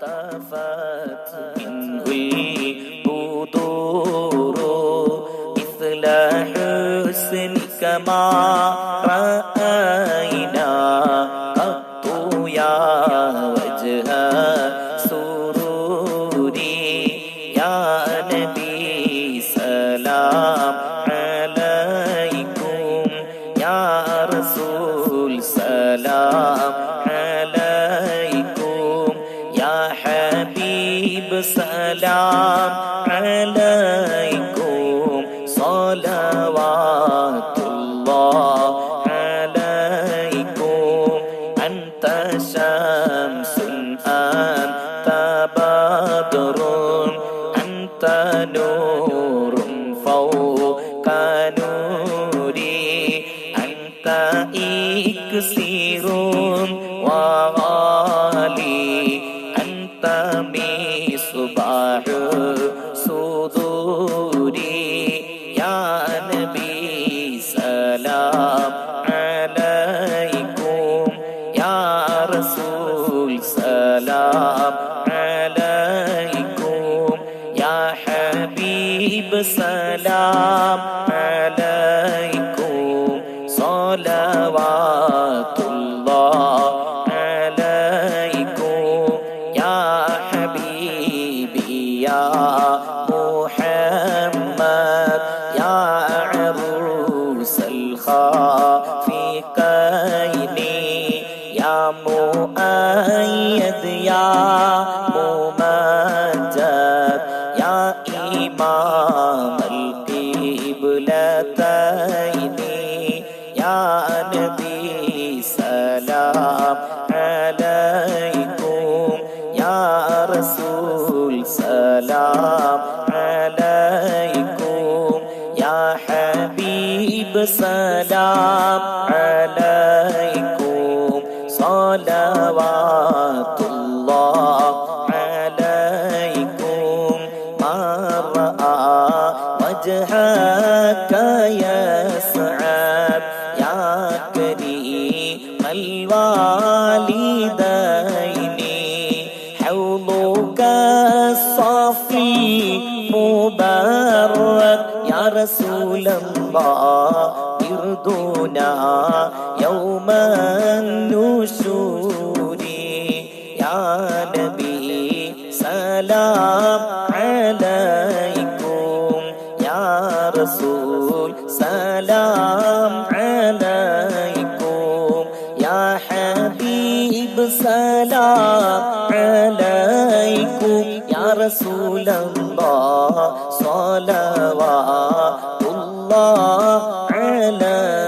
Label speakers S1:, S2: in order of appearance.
S1: طفت منه البدور مثل حسنك ما رأينا. قط يا وجه سروري. يا نبي سلام عليكم. يا رسول سلام عليكم സലാം അലൈക്കും സ്വലവാത്തുല്ലാഹ് അലൈക്കും അൻത ശംസുൻ അൻത ബദറുൻ അൻത നൂറും ഫൗക നൂരി അൻത ഇക്സിറുൻ വാ حبيب سلام عليكم. صلوات الله عليكم. يا حبيبي يا محمد يا عروس الخافقين يا مؤيد يا يا حبيب سلام عليكم صلوات الله عليكم. ما رأى وجهك يسعد يا كريم الوالدين. حوضك الصافي مبرد يا رسول الله بردنا يوم النشور يا نبي سلام عليكم يا رسول سلام عليكم يا حبيب سلام عليكم റസൂലല്ലാ സ്വലവാ അല്ലാ